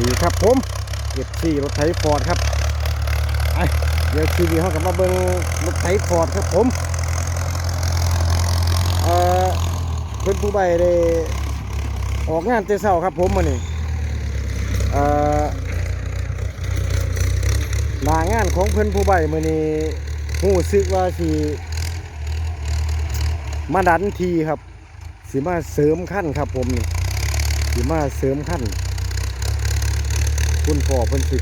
ดีครับผมเก็บซี่รถไถฟอร์ดครับไปเดี๋ยวทีวีเขากลับมาเบิ้งรถไถฟอร์ดครับผมเอ่อเพิ่นผู้ใบได้ออกงานเจ้าเช้าครับผมมานี่เอ่อหนางานของเพิ่นผู้ใบมานี่หูซึกว่าสิมาดันทีครับสิมาเสริมขั้นครับผมนี่สิมาเสริมขั้น คุณพ่อเพิ่นสิ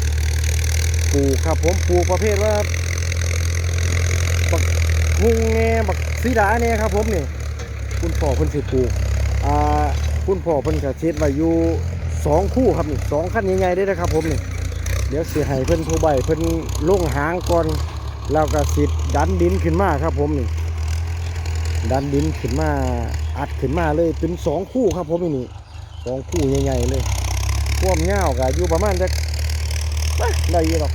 ปลูกครับ ผมปลูกประเภทว่าบักฮุงแหน่บักสีดาเนี่ยครับ ผมนี่คุณพ่อเพิ่นสิปลูกอ่าคุณพ่อเพิ่นก็เช็ดไว้อยู่สองคู่ครับนี่สองขั้นใหญ่ๆได้นะครับ ผมนี่เดี๋ยวเสิให้เพิ่นผู้ใบเพิ่นลงหางก่อนแล้วก็สิดันดินขึ้นมาครับ ผมนี่ ดันดินขึ้นมาอัดขึ้นมาเลยเป็นสองคู่ครับ ผมนี่สองคู่ใหญ่ๆเลย ความยาวก็อยู่ประมาณจะได้อยู่หรอก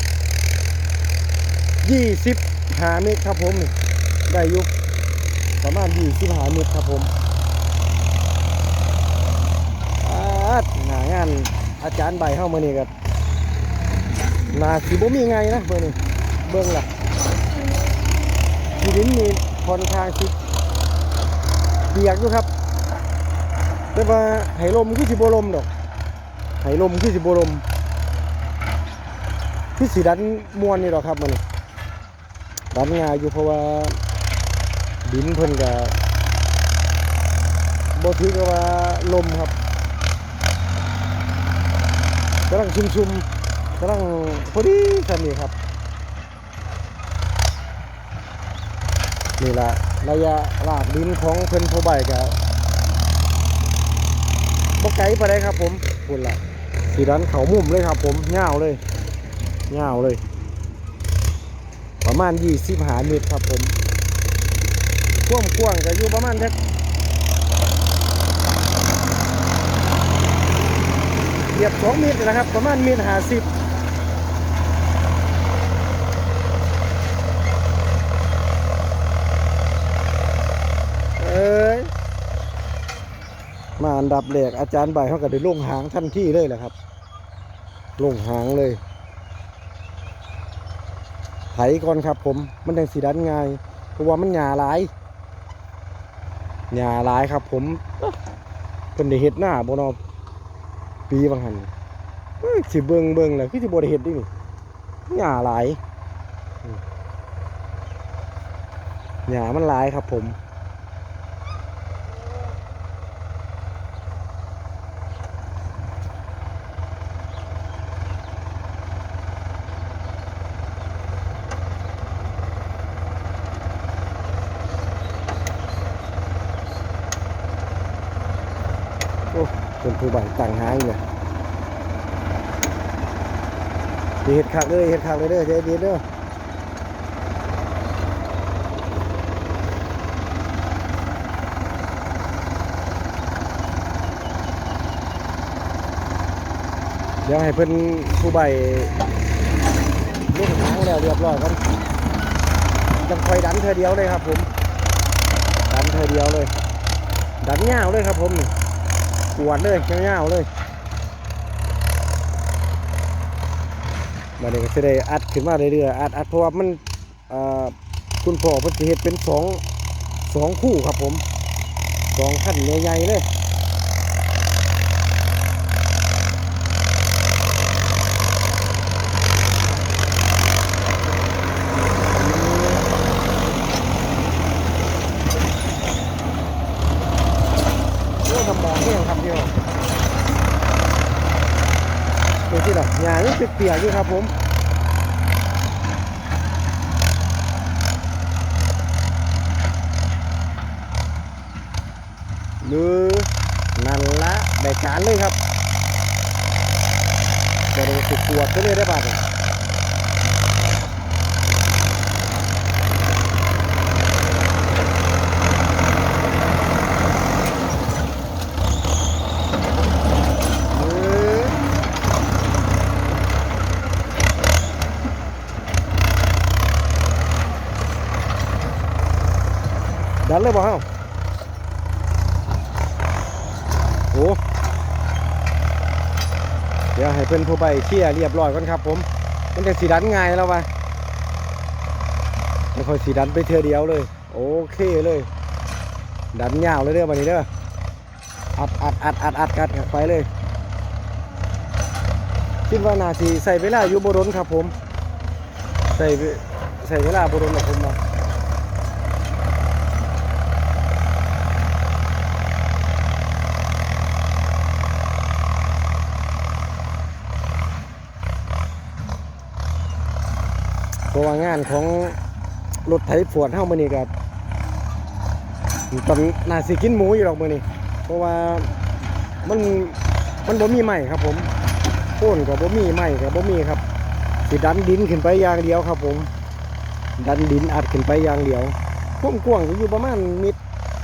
ยี่สิบหาเมตรครับผมนี่ได้อยู่ประมาณยี่สิบหาเมตรครับผมอาดหนางานอาจารย์ใบเข้ามานี่กับนาสิบ่มีไงนะเบอร์นี่เบิ้งล่ะทีดินนี่ค่อนข้างสิเปียกอยู่ครับ แต่ว่าไหลมคือสิบลมดอก ไหลมคือสิบลมคือสีดันมวนนี่หรอครับมันดันงายอยู่เพราะว่าดินเพิ่นกับบ่ถือกับว่าลมครับกำลังชุ่มๆกำลังพอดีคันนี้ครับนี่ละระยะลากดินของเพิ่นโพใบกับบ่ ไกลไปได้ครับผมคุณล่ะสีดันเขามุมเลยครับ ผมเงาเลยเงาเลย ประมาณยี่สิบหาเมตรครับผมกว้างกว้างๆจะอยู่ประมาณแค่เกียบสองเมตรนะครับ ประมาณเมตรห้าสิบเอ้ย มาอันดับแรกอาจารย์ใบเขาก็ได้ลงหางทันทีเลยแหละครับ ลงหางเลยไถก่อนครับ ผมมันยังสีดันง่ายเพราะว่ามันหยาหลายหยาหลายครับ ผมเป็นด้เห็ดหน้าบนอปีบางหันสิเบิงเบิงเลยคือสิบได้เห็ดดิหยาหลายหยามันหลายครับผม ผู้ใบต่างหางเลยเห็ดคักเลยเห็ดคักเลยเด้อใจเย็นเด้อเดี๋ยวให้เพิ่นผู้ใบลูกหางแล้วเรียบร้อยกันจังคอยดันเธอเดียวเลยครับผม ดันเธอเดียวเลย ดันยาวเลยครับผมนี่ ปวดเลยเงาวๆเลยมาเดี๋ยวจะได้อัดขึ้นมาเรื่อยๆอัดอัดเพราะว่ามันคุณพ่อเพิ่นสิเฮ็ดเป็นสองสองคู่ครับผมสองขั้นใหญ่ๆเลย โอ้สมองที่ยังทำเดียวดูที่หละหญ้ายังเปียกๆอยู่ครับผมหรือนั่นละได้การเลยครับจะได้สุดปวดไปเลยได้ป่ะเนี่ยเออ ดันเลยบ่เฮาโอ้ดี๋ยวให้เพื่อนผู้ใบเคลียร์เรียบร้อยก่อนครับผม มันจะสีดันง่ายแล้ววะไม่ค่อยสีดันไปเทือเดียวเลย โอเคเลย ดันยาวเลยเด้อวันนี้เด้ออัดอัดอัดอัดอัดกัดไปเลย คิดว่านาทีใส่เวลาอยู่บรนครับผม ใส่ใส่เวลาบรนนะผมมา เพราะว่างานของรถไถฝวดเท่ามือนี้กับตอนนาสิกินหมูอยู่หรอกมือนี้เพราะว่ามันมันบ่มีใหม่ครับผมโค่นกับบ่มีใหม่กับบ่มีครับสิดันดินขึ้นไปอย่างเดียวครับ ผม ดันดินอัดขึ้นไปอย่างเดียวกว้างกว้างอยู่ประมาณมิด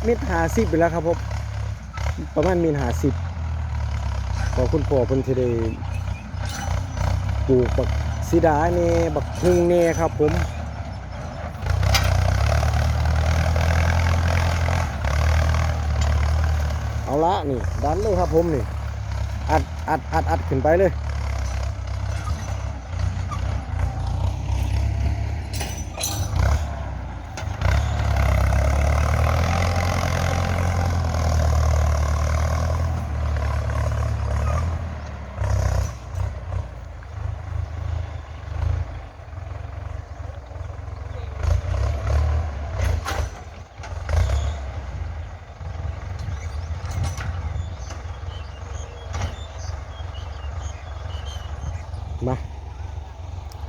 มิดหาสิบไปแล้วครับผมประมาณมิดหาสิบพอคุณพ่อเพิ่นสิได้ปลูกบัก สีดาเน่บักฮุงเน่ครับผมเอาละนี่ดันเลยครับผมนี่อัดอัดอัดอัดขึ้นไปเลย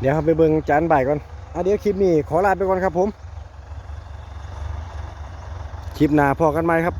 เดี๋ยวเราไปเบิ่งจานบ่ายก่อนอะเดี๋ยวคลิปนี้ขอลาไปก่อนครับผม คลิปหน้าพอกันไหมครับ